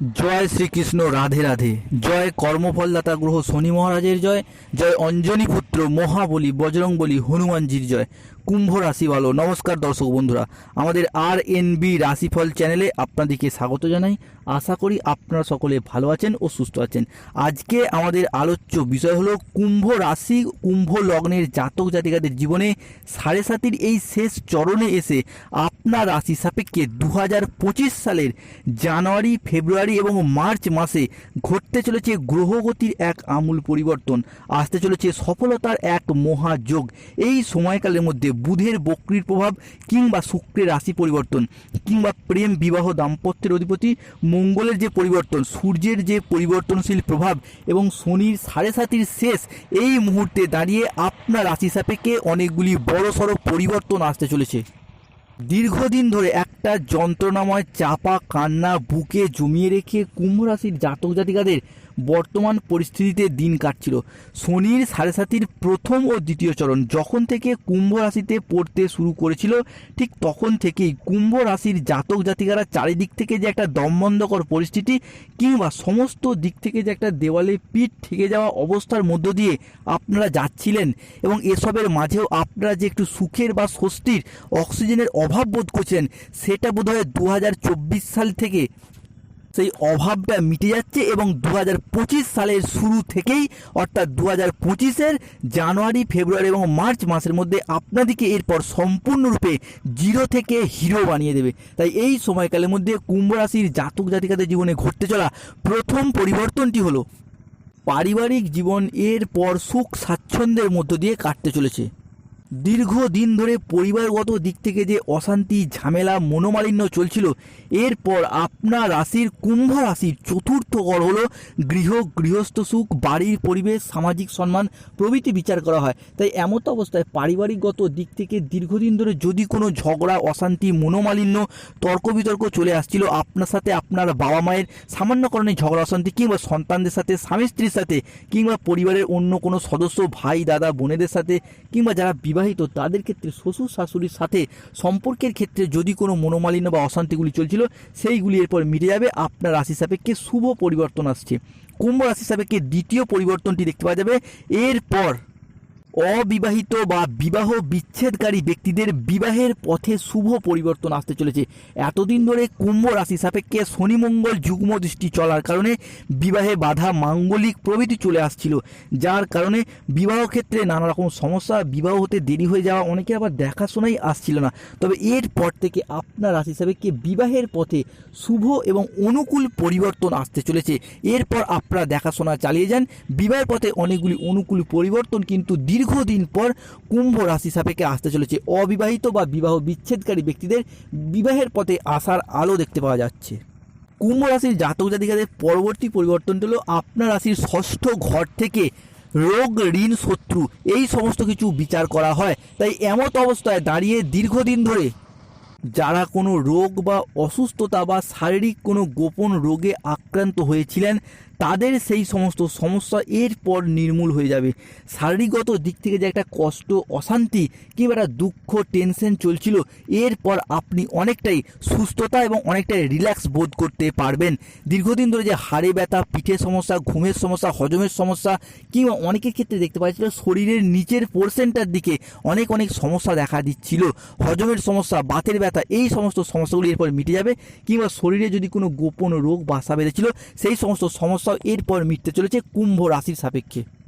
জয় শ্রীকৃষ্ণ, রাধে রাধে। জয় কর্মফলদাতা গ্রহ শনি মহারাজের জয় জয় অঞ্জনী পুত্র মহাবলী বজরংবলী হনুমানজির জয়। কুম্ভ রাশি ভালো। নমস্কার দর্শক বন্ধুরা, আমাদের আর এন বি রাশিফল চ্যানেলে আপনাদেরকে স্বাগত জানাই। আশা করি আপনারা সকলে ভালো আছেন ও সুস্থ আছেন। আজকে আমাদের আলোচ্য বিষয় হলো কুম্ভ রাশি, কুম্ভ লগ্নের জাতক জাতিকাদের জীবনে সাড়ে সাতির এই শেষ চরণে এসে আপনার রাশি সাপেক্ষে দু সালের জানুয়ারি, ফেব্রুয়ারি এবং মার্চ মাসে ঘটতে চলেছে গ্রহগতির এক আমূল পরিবর্তন। আসতে চলেছে সফলতার এক মহাযোগ। এই সময়কালের মধ্যে বুধের বক্রির প্রভাব কিংবা শুক্রের রাশি পরিবর্তন কিংবা প্রেম, বিবাহ, দাম্পত্যের অধিপতি, মঙ্গলের যে পরিবর্তন, সূর্যের যে পরিবর্তনশীল প্রভাব এবং শনির সাড়ে সাতির শেষ, এই মুহূর্তে দাঁড়িয়ে আপনার রাশি সাপেক্ষে অনেকগুলি বড়সড় পরিবর্তন আসতে চলেছে। দীর্ঘদিন ধরে একটা যন্ত্রণাময় চাপা কান্না বুকে জমিয়ে রেখে কুম্ভ রাশির জাতক জাতিকাদের বর্তমান পরিস্থিতিতে দিন কাটছিল। শনির সাড়ে সাতির প্রথম ও দ্বিতীয় চরণ যখন থেকে কুম্ভ রাশিতে পড়তে শুরু করেছিল, ঠিক তখন থেকেই কুম্ভ রাশির জাতক জাতিকারা চারিদিক থেকে যে একটা দমবন্ধকর পরিস্থিতি কিংবা সমস্ত দিক থেকে যে একটা দেওয়ালে পিঠ ঠেকে যাওয়া অবস্থার মধ্য দিয়ে আপনারা যাচ্ছিলেন এবং এসবের মাঝেও আপনারা যে একটু সুখের বা স্বস্তির অক্সিজেনের অভাব বোধ করছেন, সেটা বোধহয় দু হাজার চব্বিশ সাল থেকে সেই অভাবটা মিটে যাচ্ছে এবং দু হাজার পঁচিশ সালের শুরু থেকেই, অর্থাৎ দু হাজার পঁচিশের জানুয়ারি, ফেব্রুয়ারি এবং মার্চ মাসের মধ্যে আপনাদেরকে এরপর সম্পূর্ণরূপে জিরো থেকে হিরো বানিয়ে দেবে। তাই এই সময়কালের মধ্যে কুম্ভ রাশির জাতক জাতিকাদের জীবনে ঘটতে চলা প্রথম পরিবর্তনটি হলো, পারিবারিক জীবন এর পর সুখ স্বাচ্ছন্দ্যের মধ্য দিয়ে কাটতে চলেছে। দীর্ঘদিন ধরে পরিবারগত দিক থেকে যে অশান্তি, ঝামেলা, মনোমালিন্য চলছিল, এরপর আপনার রাশির কুম্ভ রাশির চতুর্থ গড় হলো গৃহ, গৃহস্থ সুখ, বাড়ির পরিবেশ, সামাজিক সম্মান, প্রভৃতি বিচার করা হয়। তাই এমত অবস্থায় পারিবারিকগত দিক থেকে দীর্ঘদিন ধরে যদি কোনো ঝগড়া, অশান্তি, মনোমালিন্য তর্ক বিতর্ক চলে আসছিল, আপনার সাথে আপনার বাবা মায়ের সামান্য কারণে ঝগড়া, অশান্তি কিংবা সন্তানদের সাথে স্বামী স্ত্রীর সাথে, কিংবা পরিবারের অন্য কোনো সদস্য, ভাই, দাদা, বোনেদের সাথে, কিংবা যারা বিবাহিত তাদের ক্ষেত্রে শ্বশুর শাশুড়ির সাথে সম্পর্কের ক্ষেত্রে যদি কোনো মনোমালিন্য বা অশান্তিগুলি চলছিল, সেইগুলি এরপর মিটে যাবে। আপনার রাশি সাপেক্ষে শুভ পরিবর্তন আসছে। কুম্ভ রাশি সাপেক্ষে দ্বিতীয় পরিবর্তনটি দেখতে পাওয়া যাবে। এরপর অবিবাহিত বা বিবাহ বিচ্ছেদকারী ব্যক্তিদের বিবাহের পথে শুভ পরিবর্তন আসতে চলেছে। এতদিন ধরে কুম্ভ রাশি সাপেক্ষে শনিমঙ্গল যুগ্ম দৃষ্টি চলার কারণে বিবাহে বাধা মাঙ্গলিক প্রভৃতি চলে আসছিল। যার কারণে বিবাহ ক্ষেত্রে নানা রকম সমস্যা, বিবাহ হতে দেরি হয়ে যাওয়া অনেকে আবার দেখাশোনাই আসছিল না। তবে এরপর থেকে আপনার রাশি সাপেক্ষে বিবাহের পথে শুভ এবং অনুকূল পরিবর্তন আসতে চলেছে। এরপর আপনারা দেখাশোনা চালিয়ে যান। বিবাহের পথে অনেকগুলি অনুকূল পরিবর্তন কিন্তু দীর্ঘদিন পর কুম্ভ রাশি সাপেক্ষে আসতে চলেছে। অবিবাহিত বা বিবাহ বিচ্ছেদকারী ব্যক্তিদের বিবাহের পথে আসার আলো দেখতে পাওয়া যাচ্ছে। কুম্ভ রাশির জাতক জাতিকাদের পরবর্তী পরিবর্তনটা হলো আপনার রাশির ষষ্ঠ ঘর থেকে রোগ, ঋণ, শত্রু, এই সমস্ত কিছু বিচার করা হয়। তাই এমত অবস্থায় দাঁড়িয়ে দীর্ঘদিন ধরে যারা কোনো রোগ বা অসুস্থতা বা শারীরিক কোনো গোপন রোগে আক্রান্ত হয়েছিলেন তাদের সেই সমস্ত সমস্যা এরপর নির্মূল হয়ে যাবে। শারীরিকগত দিক থেকে যে একটা কষ্ট, অশান্তি কিংবা একটা দুঃখ টেনশন চলছিল, এরপর আপনি অনেকটাই সুস্থতা এবং অনেকটাই রিল্যাক্স বোধ করতে পারবেন। দীর্ঘদিন ধরে যে হাড়ে ব্যথা পিঠের সমস্যা, ঘুমের সমস্যা, হজমের সমস্যা কিংবা অনেকের ক্ষেত্রে দেখতে পাচ্ছিল শরীরের নিচের পোর্শনটার দিকে অনেক অনেক সমস্যা দেখা দিচ্ছিল। হজমের সমস্যা, বাতের ব্যথা, এই সমস্ত সমস্যাগুলি এরপর মিটে যাবে কিংবা শরীরে যদি কোনো গোপন রোগ, বাসা বেঁধেছিল, সেই সমস্ত সমস্যাও এরপর মিটতে চলেছে কুম্ভ রাশির সাপেক্ষে।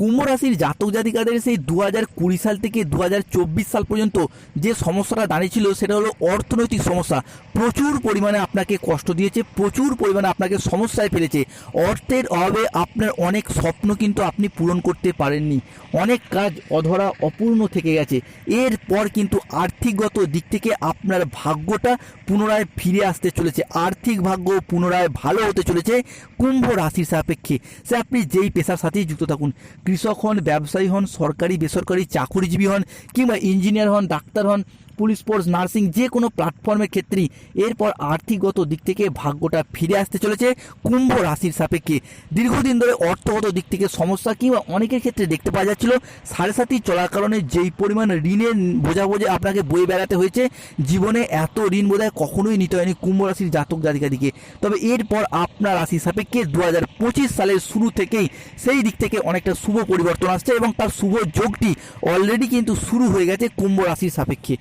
কুম্ভ রাশির জাতক জাতিকাদের সেই দু হাজার কুড়ি সাল থেকে দু হাজার চব্বিশ সাল পর্যন্ত যে সমস্যাটা দাঁড়িয়েছিল সেটা হলো অর্থনৈতিক সমস্যা। প্রচুর পরিমাণে আপনাকে কষ্ট দিয়েছে, প্রচুর পরিমাণে আপনাকে সমস্যায় ফেলেছে। অর্থের অভাবে আপনার অনেক স্বপ্ন কিন্তু আপনি পূরণ করতে পারেননি। অনেক কাজ অধরা অপূর্ণ থেকে গেছে। এরপর কিন্তু আর্থিকগত দিক থেকে আপনার ভাগ্যটা পুনরায় ফিরে আসতে চলেছে। আর্থিক ভাগ্য পুনরায় ভালো হতে চলেছে কুম্ভ রাশির সাপেক্ষে। সে আপনি যেই পেশার সাথেই যুক্ত থাকুন। কৃষক হন ব্যবসায়ী হন সরকারি বেসরকারি চাকুরিজীবী হন কিংবা ইঞ্জিনিয়ার হন ডাক্তার হন পুলিশ ফোর্স, নার্সিং যে কোনো প্ল্যাটফর্মের ক্ষেত্রেই এরপর আর্থিকগত দিক থেকে ভাগ্যটা ফিরে আসতে চলেছে কুম্ভ রাশির সাপেক্ষে। দীর্ঘদিন ধরে অর্থগত দিক থেকে সমস্যা কিংবা অনেকের ক্ষেত্রে দেখতে পাওয়া যাচ্ছিল সাড়ে সাতি চলার কারণে যেই পরিমাণ ঋণের বোঝা বোঝে আপনাকে বয়ে বেড়াতে হয়েছে, জীবনে এত ঋণ বোধহয় কখনোই নিতে হয়নি কুম্ভ রাশির জাতক জাতিকাদিকে। তবে এরপর আপনার রাশির সাপেক্ষে দু হাজার পঁচিশ সালের শুরু থেকেই সেই দিক থেকে অনেকটা শুভ পরিবর্তন আসছে এবং তার শুভ যোগটি অলরেডি কিন্তু শুরু হয়ে গেছে কুম্ভ রাশির সাপেক্ষে।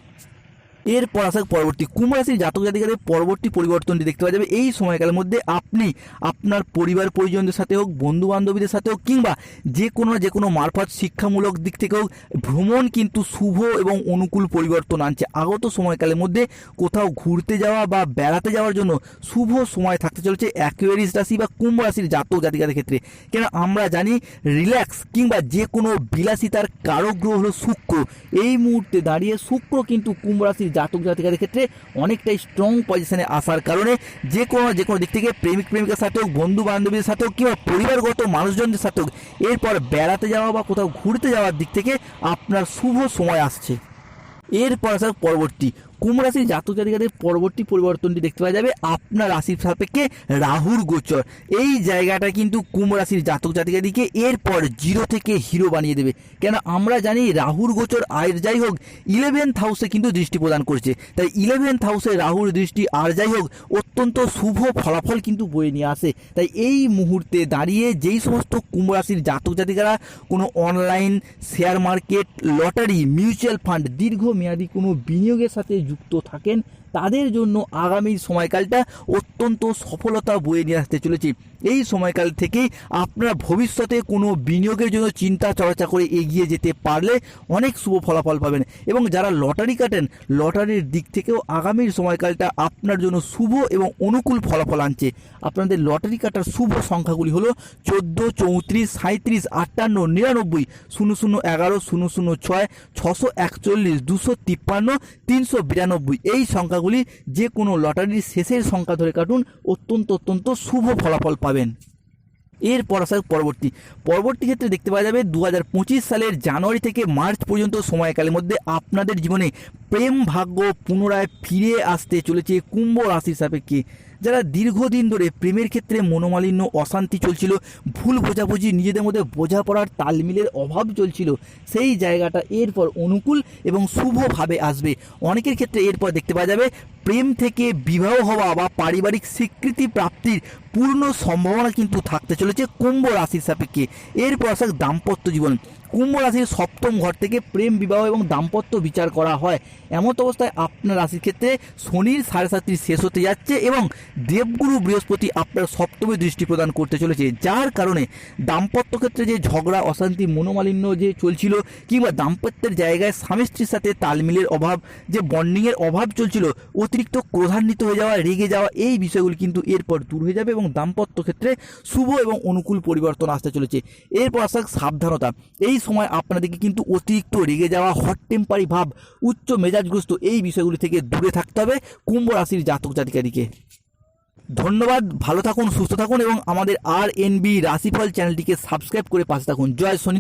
এরপর আসা পরবর্তী কুম্ভ রাশির জাতক জাতিকাদের পরবর্তী পরিবর্তনটি দেখতে পাওয়া যাবে। এই সময়কালের মধ্যে আপনি আপনার পরিবার পরিজনদের সাথে হোক বন্ধু বান্ধবীদের সাথে হোক, কিংবা যে কোনো যে কোনো মারফত শিক্ষামূলক দিক থেকে হোক, ভ্রমণ কিন্তু শুভ এবং অনুকূল পরিবর্তন আনছে। আগত সময়কালের মধ্যে কোথাও ঘুরতে যাওয়া বা বেড়াতে যাওয়ার জন্য শুভ সময় থাকতে চলেছে অ্যাকুয়ারিস রাশি বা কুম্ভ রাশির জাতক জাতিকাদের ক্ষেত্রে। কেন আমরা জানি রিল্যাক্স কিংবা যে কোনো বিলাসিতার কারক গ্রহ হলো শুক্র। এই মুহূর্তে দাঁড়িয়ে শুক্র কিন্তু কুম্ভ রাশির জাতক জাতিকাদের ক্ষেত্রে অনেকটাই স্ট্রং পজিশনে আসার কারণে যে কোনো যে কোনো দিক থেকে প্রেমিক প্রেমিকার সাথে হোক বন্ধু বান্ধবীদের সাথে হোক কিংবা পরিবারগত মানুষজনদের সাথে হোক এরপর বেড়াতে যাওয়া বা কোথাও ঘুরতে যাওয়ার দিক থেকে আপনার শুভ সময় আসছে। এরপর আসার পরবর্তী কুম্ভ রাশির জাতক জাতিকাদের পরবর্তী পরিবর্তনটি দেখতে পাওয়া যাবে আপনার রাশির সাপেক্ষে রাহুর গোচর। এই জায়গাটা কিন্তু কুম্ভ রাশির জাতক জাতিকাদিকে এরপর জিরো থেকে হিরো বানিয়ে দেবে। কেন আমরা জানি রাহুর গোচর আর যাই হোক ইলেভেন্থ হাউসে কিন্তু দৃষ্টি প্রদান করছে। তাই ইলেভেন্থ হাউসে রাহুর দৃষ্টি আর যাই হোক, অত্যন্ত শুভ ফলাফল কিন্তু বয়ে নিয়ে আসে। তাই এই মুহূর্তে দাঁড়িয়ে যেই সমস্ত কুম্ভ রাশির জাতক জাতিকারা কোনো online share market lottery mutual fund দীর্ঘমেয়াদী কোনো বিনিয়োগের সাথে যুক্ত থাকেন তাদের জন্য আগামী সময়কালটা অত্যন্ত সফলতা বয়ে নিয়ে আসতে চলেছে। এই সময়কাল থেকেই আপনারা ভবিষ্যতে কোনো বিনিয়োগের জন্য চিন্তা চর্চা করে এগিয়ে যেতে পারলে অনেক শুভ ফলাফল পাবেন। এবং যারা লটারি কাটেন, লটারির দিক থেকেও আগামীর সময়কালটা আপনার জন্য শুভ এবং অনুকূল ফলাফল আনছে। আপনাদের লটারি কাটার শুভ সংখ্যাগুলি হলো চোদ্দ, চৌত্রিশ সাঁত্রিশ আটান্ন, নিরানব্বই, শূন্য শূন্য এগারো, শূন্য শূন্য ছয়, ছশো একচল্লিশ, দুশো তিপ্পান্ন, তিনশো বিরানব্বই। এই সংখ্যাগুলি যে কোনো লটারির শেষের সংখ্যা ধরে কাটুন, অত্যন্ত অত্যন্ত শুভ ফলাফল পাবেন। এরপর আসার পরবর্তী। পরবর্তী ক্ষেত্রে দেখতে পাওয়া যাবে দু হাজার পঁচিশ সালের জানুয়ারি থেকে মার্চ পর্যন্ত সময়কালের মধ্যে আপনাদের জীবনে প্রেম ভাগ্য পুনরায় ফিরে আসতে চলেছে কুম্ভ রাশির সাপেক্ষে। যারা দীর্ঘদিন ধরে প্রেমের ক্ষেত্রে মনোমালিন্য, অশান্তি চলছিল, ভুল বোঝাবুঝি, নিজেদের মধ্যে বোঝাপড়ার তালমিলের অভাব চলছিল, সেই জায়গাটা এরপর অনুকূল এবং শুভভাবে আসবে। অনেকের ক্ষেত্রে এরপর দেখতে পাওয়া যাবে প্রেম থেকে বিবাহ হওয়া বা পারিবারিক স্বীকৃতি প্রাপ্তির পূর্ণ সম্ভাবনা কিন্তু থাকতে চলেছে কুম্ভ রাশির সাপেক্ষে। এরপর আসা দাম্পত্য জীবন। কুম্ভ রাশির সপ্তম ঘর থেকে প্রেম, বিবাহ এবং দাম্পত্য বিচার করা হয়। এমত অবস্থায় আপনার রাশির ক্ষেত্রে শনির সাড়ে সাতটি শেষ হতে যাচ্ছে এবং দেবগুরু বৃহস্পতি আপনার সপ্তমে দৃষ্টি প্রদান করতে চলেছে। যার কারণে দাম্পত্য ক্ষেত্রে যে ঝগড়া, অশান্তি, মনোমালিন্য যে চলছিল কিংবা দাম্পত্যের জায়গায় স্বামী স্ত্রীর সাথে তালমিলের অভাব, যে বন্ডিংয়ের অভাব চলছিল অতিরিক্ত ক্রোধান্বিত হয়ে যাওয়া, রেগে যাওয়া এই বিষয়গুলি কিন্তু এরপর দূর হয়ে যাবে এবং দাম্পত্য ক্ষেত্রে শুভ এবং অনুকূল পরিবর্তন আসতে চলেছে। এরপর আসা সাবধানতা। এই সময় আপনাদেরকে কিন্তু অতিরিক্ত রেগে যাওয়া হট টেম্পারি ভাব, উচ্চ মেজাজগ্রস্ত এই বিষয়গুলি থেকে দূরে থাকতে হবে কুম্ভ রাশির জাতক জাতিকাদিকে। ধন্যবাদ, ভালো থাকুন, সুস্থ থাকুন এবং আমাদের আর এন বি রাশিফল চ্যানেলটিকে সাবস্ক্রাইব করে পাশে থাকুন। জয় শনি।